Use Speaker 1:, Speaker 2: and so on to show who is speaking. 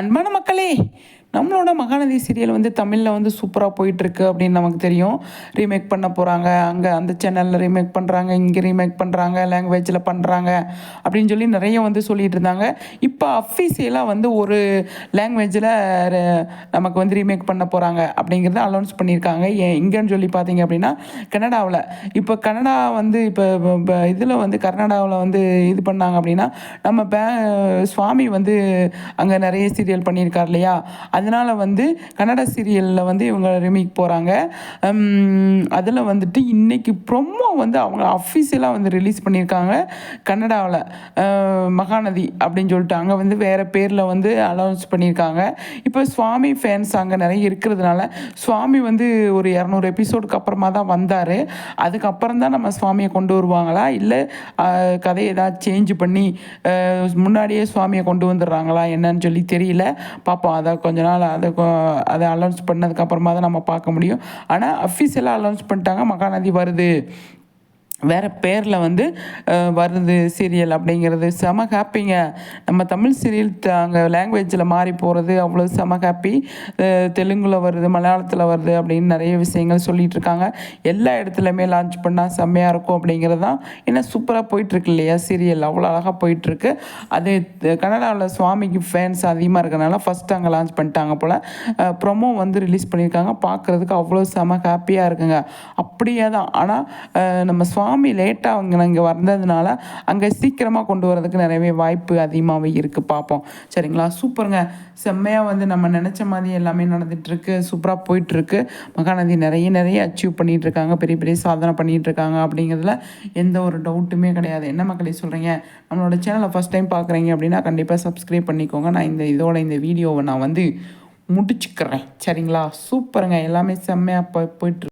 Speaker 1: அன்பான மக்களே நம்மளோட மகாநதி சீரியல் வந்து தமிழில் வந்து சூப்பராக போயிட்டுருக்கு அப்படின்னு நமக்கு தெரியும். ரீமேக் பண்ண போகிறாங்க அங்கே அந்த சேனலில் ரீமேக் பண்ணுறாங்க இங்கே ரீமேக் பண்ணுறாங்க லாங்குவேஜில் பண்ணுறாங்க அப்படின்னு சொல்லி நிறைய வந்து சொல்லிகிட்டு இருந்தாங்க. இப்போ அஃபீஷியலாக வந்து ஒரு லாங்குவேஜில் நமக்கு வந்து ரீமேக் பண்ண போகிறாங்க அப்படிங்கிறத அனௌன்ஸ் பண்ணியிருக்காங்க. ஏன் எங்கேன்னு சொல்லி பார்த்தீங்க அப்படின்னா கனடாவில். இப்போ கனடா வந்து இப்போ இதில் வந்து கர்நாடகாவில் வந்து இது பண்ணாங்க அப்படின்னா நம்ம பே சுவாமி வந்து அங்கே நிறைய சீரியல் பண்ணியிருக்கார் இல்லையா? அதனால் வந்து கன்னட சீரியலில் வந்து இவங்க ரிமேக் போகிறாங்க அதில் வந்துட்டு இன்றைக்கி ப்ரொமோ வந்து அவங்க அஃபீஷியலாக வந்து ரிலீஸ் பண்ணியிருக்காங்க. கன்னடாவில் மகாநதி அப்படின்னு சொல்லிட்டு அங்கே வந்து வேறு பேரில் வந்து அனௌன்ஸ் பண்ணியிருக்காங்க. இப்போ சுவாமி ஃபேன்ஸ் அங்கே நிறைய இருக்கிறதுனால சுவாமி வந்து ஒரு இரநூறு எபிசோடுக்கு அப்புறமா தான் வந்தார். அதுக்கப்புறம் தான் நம்ம சுவாமியை கொண்டு வருவாங்களா? இல்லை கதையை ஏதாவது சேஞ்ச் பண்ணி முன்னாடியே சுவாமியை கொண்டு வந்துடுறாங்களா? என்னன்னு சொல்லி தெரியல. பார்ப்போம் அதை கொஞ்ச நாள் அதனால் அதை அதை அலௌன்ஸ் பண்ணதுக்கப்புறமா தான் நம்ம பார்க்க முடியும். ஆனால் அஃபீஷியலாக அலௌன்ஸ் பண்ணிட்டாங்க. மகாநதி வருது. வேறு பேரில் வந்து வருது சீரியல் அப்படிங்கிறது. செம ஹாப்பிங்க நம்ம தமிழ் சீரியல் அங்கே லாங்குவேஜில் மாறி போகிறது அவ்வளோ செம ஹாப்பி தெலுங்கில் வருது மலையாளத்தில் வருது அப்படின்னு நிறைய விஷயங்கள் சொல்லிகிட்டு இருக்காங்க. எல்லா இடத்துலையுமே லான்ச் பண்ணால் செம்மையாக இருக்கும் அப்படிங்கிறது தான். ஏன்னா சூப்பராக போயிட்டுருக்கு இல்லையா சீரியல் அவ்வளோ அழகாக போயிட்டுருக்கு. அது கனடாவில் சுவாமிக்கு ஃபேன்ஸ் அதிகமாக இருக்கிறனால ஃபஸ்ட்டு அங்கே லான்ச் பண்ணிட்டாங்க போல். ப்ரொமோ வந்து ரிலீஸ் பண்ணியிருக்காங்க. பார்க்குறதுக்கு அவ்வளோ செம ஹாப்பியாக இருக்குங்க. அப்படியே தான். ஆனால் நம்ம சுவாமி சாமி லேட்டாக அவங்க இங்கே வந்ததுனால அங்கே சீக்கிரமாக கொண்டு வரதுக்கு நிறையவே வாய்ப்பு அதிகமாகவே இருக்குது பார்ப்போம் சரிங்களா? சூப்பருங்க. செம்மையாக வந்து நம்ம நினச்ச மாதிரி எல்லாமே நடந்துகிட்ருக்கு சூப்பராக போயிட்டுருக்கு. மகாநதி நிறைய நிறைய அச்சீவ் பண்ணிகிட்ருக்காங்க பெரிய பெரிய சாதனை பண்ணிகிட்ருக்காங்க அப்படிங்கிறதுல எந்த ஒரு டவுட்டுமே கிடையாது. என்ன மக்களே சொல்கிறீங்க நம்மளோட சேனலை ஃபஸ்ட் டைம் பார்க்குறீங்க அப்படின்னா கண்டிப்பாக சப்ஸ்கிரைப் பண்ணிக்கோங்க. நான் இந்த இதோட இந்த வீடியோவை நான் வந்து முடிச்சுக்கிறேன். சரிங்களா? சூப்பருங்க. எல்லாமே செம்மையாக போய் போயிட்டு